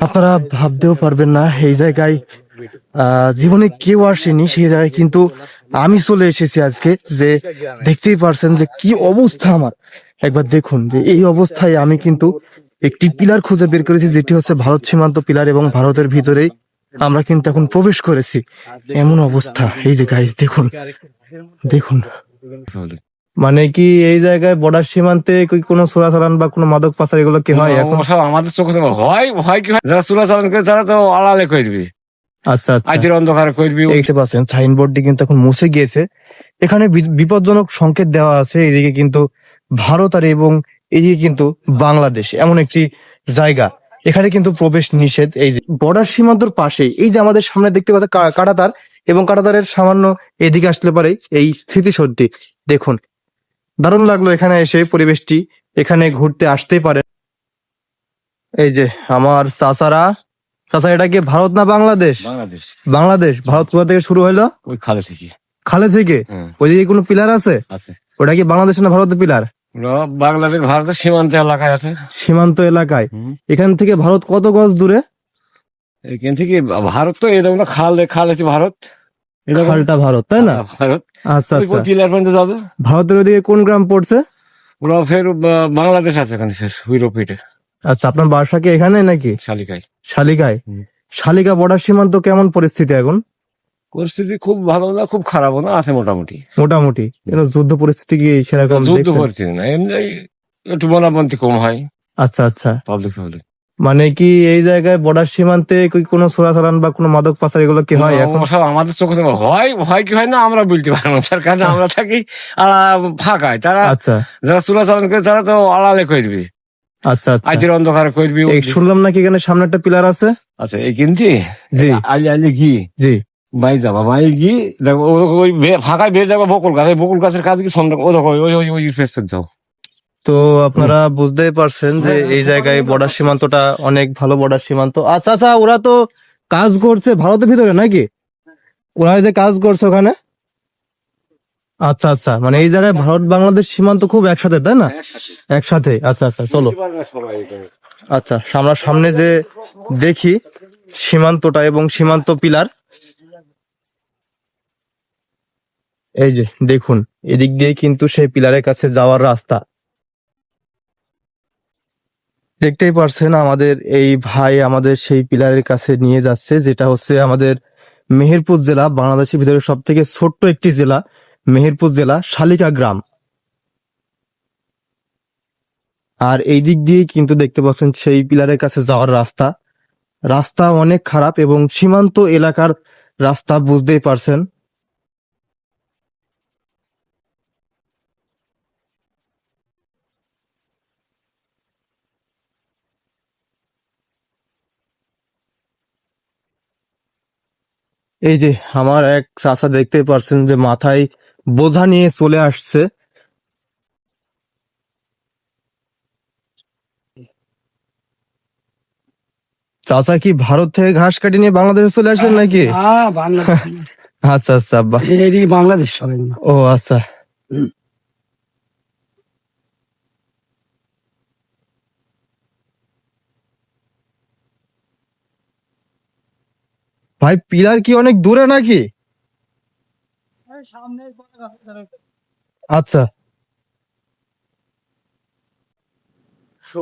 আপনারা ভাবতেও পারবেন না এই জায়গায় আহ, জীবনে কেউ আসেনি সেই জায়গায় কিন্তু আমি চলে এসেছি আজকে যে দেখতেই পারছেন যে কি অবস্থা আমার। একবার দেখুন যে এই অবস্থায় আমি কিন্তু একটি পিলার খুঁজে বের করেছি যেটি হচ্ছে ভারত সীমান্ত পিলার এবং ভারতের ভিতরেই আমরা কিন্তু এখন প্রবেশ করেছি। এমন অবস্থা এই যে গাইজ দেখুন দেখুন। মানে কি এই জায়গায় বর্ডার সীমান্তে কি কোনো চোরাচালান বা কোনো মাদক পাচার এগুলো কি হয় এখন? সব আমাদের চোখে হয় হয় কি হয়? যারা চুরাচালান করে তারা তো আড়ালে করবি আচ্ছা আচ্ছা। আজের অন্ধকারে করবি দেখতে পাচ্ছেন সাইনবোর্ডটি কিন্তু এখন মুছে গিয়েছে। এখানে বিপজ্জনক সংকেত দেওয়া আছে এদিকে কিন্তু ভারত আর এবং এদিকে কিন্তু বাংলাদেশ এমন একটি জায়গা। এখানে কিন্তু প্রবেশ নিষেধ এই যে বর্ডার সীমান্তর পাশে এই যে আমাদের সামনে দেখতে পাচ্ছেন কা- কাঁটাতার এবং কাঁটাতারের সামান্য এদিকে আসলে পারে এই স্মৃতিসৌধটি। দেখুন দারুণ লাগল এখানে এসে পরিবেশটি। এখানে ঘুরতে আসতেই পারে। এই যে আমার চাচারা। চাচা এটা কি ভারত না বাংলাদেশ? বাংলাদেশ। বাংলাদেশ। ভারত কোথা থেকে শুরু হলো? ওই খালে থেকে। খালে থেকে? হ্যাঁ। ওইদিকে কোনো পিলার আছে? আছে। ওটা কি বাংলাদেশ না ভারতের পিলার? বাংলাদেশ ভারতের সীমান্ত এলাকায় আছে। সীমান্ত এলাকায়। এখান থেকে ভারত কত গজ দূরে? এখান থেকে ভারত তো এরকম খাল খাল আছে ভারত। খালটা ভারত তাই না? ভারত। আচ্ছা আচ্ছা। পিলার পর্যন্ত যাবে? ভারতের ওইদিকে কোন গ্রাম পড়ছে? ওরা ফের বাংলাদেশ আছে এখানে ইউরোপিটে আচ্ছা আপনার বাসা কি এখানে নাকি? শালিকায়। শালিকায়? শালিকা বর্ডার সীমান্ত কেমন পরিস্থিতি এখন? পরিস্থিতি খুব ভালো না খুব খারাপও না আছে মোটামুটি। মোটামুটি। কেন যুদ্ধ পরিস্থিতি কি সেরকম যুদ্ধ পরিস্থিতি না এমনি একটু বনাবন্তি কম হয়। আচ্ছা আচ্ছা। পাবলিক পাবলিক মানে কি এই জায়গায় বর্ডার সীমান্তে কি কোনো চোরাচালান বা কোনো মাদক পাচার এগুলো কি হয় এখন সব আমাদের চোখে হয় হয় কি হয় না আমরা বলতে পারব না তার কারণে আমরা থাকি ফাঁকায় তারা আচ্ছা যারা চুরাচালান করে তারা তো আড়ালে করবি আচ্ছা আচ্ছা আজের অন্ধকারে করবি এই শুনলাম নাকি এখানে সামনে একটা পিলার আছে আচ্ছা এই কিনছি জি আলি আলি ঘি জি বাই যাবা বাই ঘি দেখো ওই ফাঁকায় বের যাব বকুল গাছ বকুল গাছের কাজ কি সন্ধ্যা ও দেখো ওই ওই ওই ফেস ফেস যাও তো আপনারা বুঝতেই পারছেন যে এই জায়গায় বর্ডার সীমান্তটা অনেক ভালো বর্ডার সীমান্ত। আচ্ছা আচ্ছা ওরা তো কাজ করছে ভারতের ভিতরে নাকি? ওরা যে কাজ করছে ওখানে? আচ্ছা আচ্ছা মানে এই জায়গায় ভারত বাংলাদেশ সীমান্ত খুব একসাথে, তাই না? একসাথে আচ্ছা আচ্ছা চলো। আচ্ছা আমরা সামনে যে দেখি সীমান্তটা এবং সীমান্ত পিলার। এই যে, দেখুন, এদিক দিয়ে কিন্তু সেই পিলারের কাছে যাওয়ার রাস্তা। দেখতেই পারছেন আমাদের এই ভাই আমাদের সেই পিলারের কাছে নিয়ে যাচ্ছে, যেটা হচ্ছে আমাদের মেহেরপুর জেলা, বাংলাদেশের ভিতরে সব থেকে ছোট্ট একটি জেলা, মেহেরপুর জেলা শালিকা গ্রাম। আর এই দিক দিয়ে কিন্তু দেখতে পাচ্ছেন সেই পিলারের কাছে যাওয়ার রাস্তা। রাস্তা অনেক খারাপ এবং সীমান্ত এলাকার রাস্তা বুঝতেই পারছেন। এই যে আমার এক চাচা দেখতে পারছেন যে মাথায় বোঝা নিয়ে চলে আসছে। চাচা কি ভারত থেকে ঘাস কাটি নিয়ে বাংলাদেশে চলে আসছেন নাকি? আচ্ছা আচ্ছা বাংলাদেশ ও আচ্ছা। ভাই পিলার কি অনেক দূরে নাকি? আচ্ছা।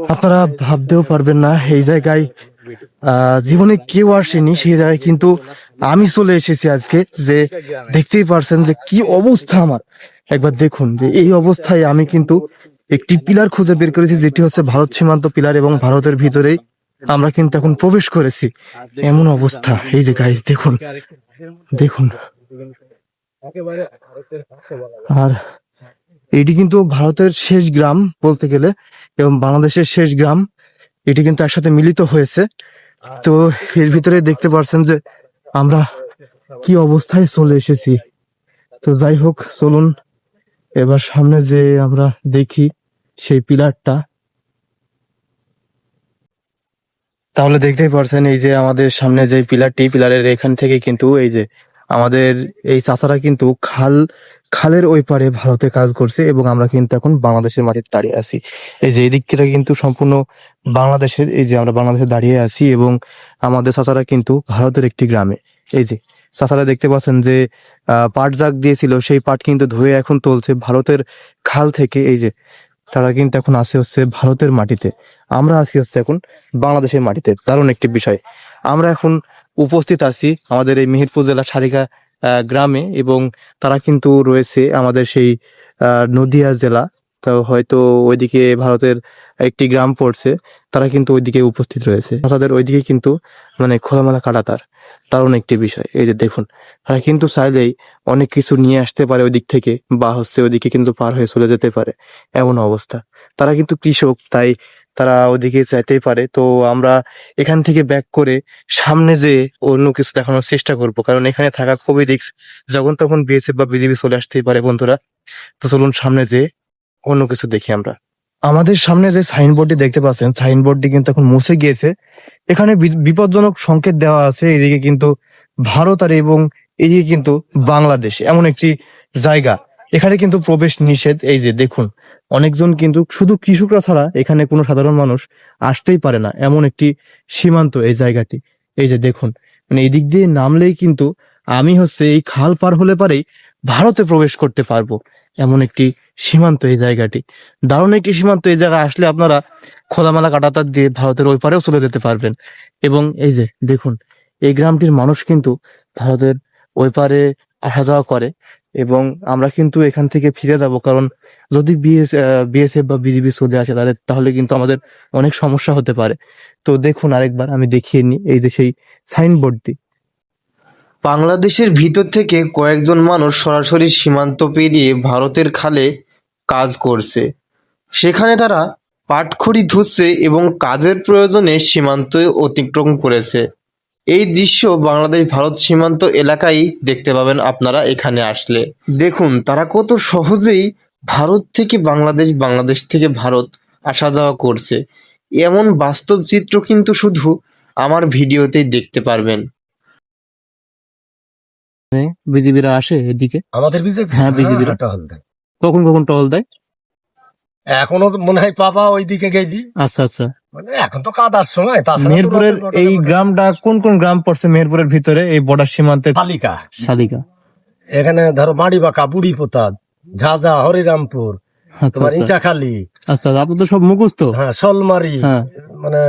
আপনারা ভাবতেও পারবেন না এই জায়গায় আহ, জীবনে কেউ আসেনি সেই জায়গায় কিন্তু আমি চলে এসেছি আজকে যে দেখতেই পারছেন যে কি অবস্থা আমার। একবার দেখুন যে এই অবস্থায় আমি কিন্তু একটি পিলার খুঁজে বের করেছি যেটি হচ্ছে ভারত সীমান্ত পিলার এবং ভারতের ভিতরেই আমরা কিন্তু এখন প্রবেশ করেছি। এমন অবস্থা। এই যে গাইজ দেখুন। দেখুন। আর এটি কিন্তু ভারতের শেষ গ্রাম বলতে গেলে, এবং বাংলাদেশের শেষ গ্রাম। এটি কিন্তু একসাথে মিলিত হয়েছে। তো এর ভিতরে দেখতে পারছেন যে আমরা কি অবস্থায় চলে এসেছি। তো যাই হোক, চলুন। এবার সামনে যে আমরা দেখি সেই পিলারটা তাহলে দেখতেই পারছেন এই যে আমাদের সামনে যে পিলারটি, পিলারের এখান থেকে কিন্তু এই যে আমাদের এই চাচারা কিন্তু খাল, খালের ওই পারে ভারতে কাজ করছে এবং আমরা কিন্তু এখন বাংলাদেশের মাটিতে দাঁড়িয়ে আছি। এই যে এই দিকটা কিন্তু সম্পূর্ণ বাংলাদেশের, এই যে আমরা বাংলাদেশে দাঁড়িয়ে আছি এবং আমাদের চাচারা কিন্তু ভারতের একটি গ্রামে। এই যে চাচারা দেখতে পাচ্ছেন যে পাট জাগ দিয়েছিল, সেই পাট কিন্তু ধুয়ে এখন তুলছে ভারতের খাল থেকে। এই যে তারা কিন্তু এখন আসে হচ্ছে ভারতের মাটিতে। আমরা আছি হচ্ছে এখন বাংলাদেশের মাটিতে। দারুণ একটি বিষয়। আমরা এখন উপস্থিত আছি আমাদের এই মেহেরপুর জেলা সারিকা গ্রামে এবং তারা কিন্তু রয়েছে আমাদের সেই নদিয়া জেলা। তো হয়তো ওইদিকে ভারতের একটি গ্রাম পড়ছে। তারা কিন্তু ওইদিকে উপস্থিত রয়েছে। তাদের ওইদিকে কিন্তু মানে খোলামেলা কাটাতার। দারুণ একটি বিষয়। এই যে দেখুন তারা কিন্তু চাইলেই অনেক কিছু নিয়ে আসতে পারে ওই দিক থেকে বা হচ্ছে ওইদিকে কিন্তু পার হয়ে চলে যেতে পারে। এমন অবস্থা। তারা কিন্তু কৃষক, তাই তারা ওদিকে চাইতেই পারে। তো আমরা এখান থেকে ব্যাক করে সামনে যে অন্য কিছু দেখানোর চেষ্টা করব। কারণ এখানে থাকা খুবই রিস্ক যখন তখন বিএসএফ বা বিজেপি চলে আসতেই পারে বন্ধুরা। তো চলুন সামনে যে অন্য কিছু দেখি আমরা। আমাদের সামনে যে সাইনবোর্ডটি দেখতে পাচ্ছেন, সাইনবোর্ডটি কিন্তু এখন মুছে গিয়েছে। এখানে বিপজ্জনক সংকেত দেওয়া আছে, এদিকে কিন্তু ভারত আর এবং এদিকে কিন্তু বাংলাদেশ, এমন একটি জায়গা। এখানে কিন্তু প্রবেশ নিষেধ, এই যে দেখুন, অনেকজন কিন্তু শুধু কৃষকরা ছাড়া এখানে কোনো সাধারণ মানুষ আসতেই পারে না, এমন একটি সীমান্ত এই জায়গাটি। এই যে দেখুন মানে এদিক দিয়ে নামলেই কিন্তু আমি হচ্ছে এই খাল পার হলে পারেই ভারতে প্রবেশ করতে পারব। এমন একটি সীমান্ত এই জায়গাটি। দারুণ একটি সীমান্ত এই জায়গায় আসলে আপনারা খোলামেলা কাটাতার দিয়ে ভারতের ওই পারেও চলে যেতে পারবেন। এবং এই যে দেখুন, এই গ্রামটির মানুষ কিন্তু ভারতের ওই পারে আসা যাওয়া করে এবং আমরা কিন্তু এখান থেকে ফিরে যাব কারণ যদি বিএস বিএসএফ বা বিজিবি চলে আসে তাহলে তাহলে কিন্তু আমাদের অনেক সমস্যা হতে পারে। তো দেখুন আরেকবার আমি দেখিয়ে নিই, এই যে সেই সাইনবোর্ডটি। বাংলাদেশের ভিতর থেকে কয়েকজন মানুষ সরাসরি সীমান্ত পেরিয়ে ভারতের খালে কাজ করছে। সেখানে তারা পাটখড়ি ধুচ্ছে এবং কাজের প্রয়োজনে সীমান্ত অতিক্রম করেছে। এই দৃশ্য বাংলাদেশ ভারত সীমান্ত এলাকায় দেখতে পাবেন আপনারা এখানে আসলে। দেখুন, তারা কত সহজেই ভারত থেকে বাংলাদেশ বাংলাদেশ থেকে ভারত আসা যাওয়া করছে। এমন বাস্তব চিত্র কিন্তু শুধু আমার ভিডিওতেই দেখতে পারবেন। আসে এদিকে। আমাদের বিজেপি হ্যাঁ, বিজেপির। টহল দেয়। কখন কখন টহল দেয়? এখনও মনে হয় দিকে গেলি আচ্ছা আচ্ছা। মানে এখন তো কাদার সময় মেহেরপুরের এই গ্রামটা কোন কোন গ্রাম পড়ছে মেহেরপুরের ভিতরে এই বর্ডার সীমান্তে? তালিকা শালিকা। এখানে ধরো মাড়িবাঁকা বুড়ি পোতা ঝাঝা হরিরামপুর আচ্ছা তোমার আচ্ছা। ইচাখালি। আচ্ছা আপনি তো সব মুখস্থ? হ্যাঁ শোলমারি হ্যাঁ। মানে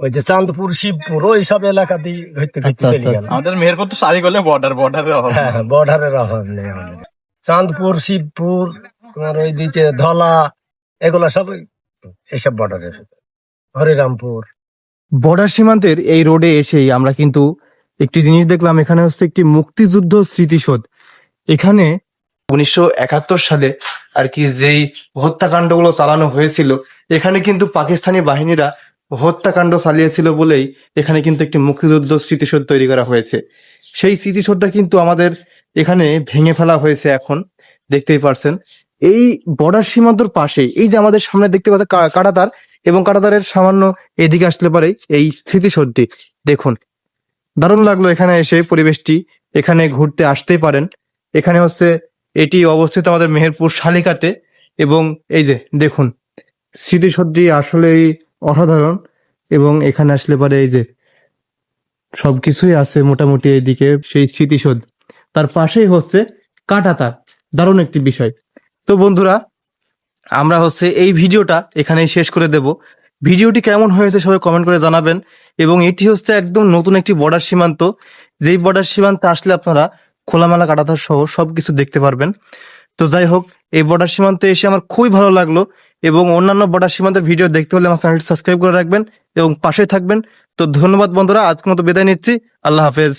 ওই যে চাঁদপুর শিবপুর ওই সব এলাকা দিয়ে ঘুরতে ঘুরতে আচ্ছা, পেরিয়ে আচ্ছা, গেলাম। আমাদের মেহেরপুর তো সারি করলে বর্ডার বর্ডারের অভাব। হ্যাঁ হ্যাঁ, বর্ডারের অভাব নেই আমাদের। চাঁদপুর শিবপুর তোমার ওইদিকে ধলা এগুলা সব এসব বর্ডারের হরিরামপুর। বর্ডার সীমান্তের এই রোডে এসেই আমরা কিন্তু একটি জিনিস দেখলাম এখানে হচ্ছে একটি মুক্তিযুদ্ধ স্মৃতিসৌধ। এখানে উনিশশো একাত্তর সালে আর কি যেই হত্যাকাণ্ডগুলো চালানো হয়েছিল এখানে কিন্তু পাকিস্তানি বাহিনীরা হত্যাকাণ্ড চালিয়েছিল বলেই এখানে কিন্তু একটি মুক্তিযুদ্ধ স্মৃতিসৌধ তৈরি করা হয়েছে। সেই স্মৃতিসৌধটা কিন্তু আমাদের এখানে ভেঙে ফেলা হয়েছে এখন, দেখতেই পারছেন। এই বর্ডার সীমান্তর পাশেই, এই যে আমাদের সামনে দেখতে পাচ্ছেন কাঁটাতার, এবং কাঁটাতারের সামান্য এদিকে আসলে পারে এই স্মৃতিসৌধটি। দেখুন, দারুণ লাগল এখানে এসে পরিবেশটি এখানে ঘুরতে আসতেই পারেন। এখানে হচ্ছে, এটি অবস্থিত আমাদের মেহেরপুর শালিকাতে, এবং এই যে দেখুন, স্মৃতিসৌধটি আসলেই অসাধারণ। এবং এখানে আসলে পারে এই যে সবকিছুই আছে মোটামুটি এইদিকে সেই স্মৃতিসৌধ। তার পাশেই হচ্ছে কাঁটাতার। দারুণ একটি বিষয়। তো বন্ধুরা, আমরা হচ্ছে এই ভিডিওটা এখানেই শেষ করে দেব। ভিডিওটি কেমন হয়েছে সবাই কমেন্ট করে জানাবেন। এবং এটি হচ্ছে একদম নতুন একটি বর্ডার সীমান্ত। যেই বর্ডার সীমান্তে আসলে আপনারা খোলামেলা কাটাতার সহ সবকিছু দেখতে পারবেন। তো যাই হোক, এই বর্ডার সীমান্তে এসে আমার খুবই ভালো লাগল এবং অন্যান্য বর্ডার সীমান্তের ভিডিও দেখতে হলে আমার চ্যানেলটি সাবস্ক্রাইব করে রাখবেন এবং পাশে থাকবেন। তো ধন্যবাদ বন্ধুরা, আজকের মতো বিদায় নিচ্ছি। আল্লাহ হাফেজ।